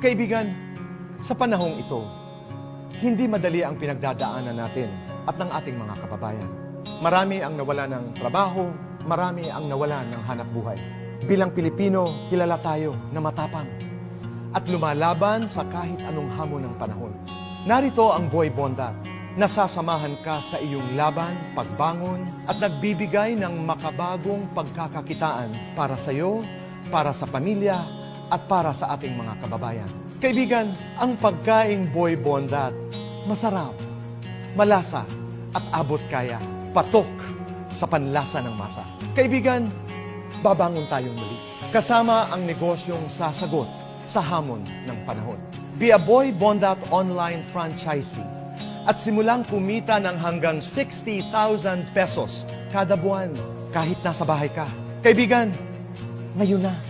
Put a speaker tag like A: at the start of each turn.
A: Kaibigan, sa panahong ito, hindi madali ang pinagdadaanan natin at ng ating mga kababayan. Marami ang nawala ng trabaho, marami ang nawala ng hanap buhay. Bilang Pilipino, kilala tayo na matapang at lumalaban sa kahit anong hamon ng panahon. Narito ang Boy Bonda. Nasasamahan ka sa iyong laban, pagbangon, at nagbibigay ng makabagong pagkakakitaan para sa iyo, para sa pamilya, at para sa ating mga kababayan. Kaibigan, ang pagkaing Boy Bondat, masarap, malasa, at abot kaya, patok sa panlasa ng masa. Kaibigan, babangon tayong muli. Kasama ang negosyong sasagot sa hamon ng panahon. Be a Boy Bondat online franchisee at simulang kumita ng hanggang 60,000 pesos kada buwan kahit nasa bahay ka. Kaibigan, ngayon na.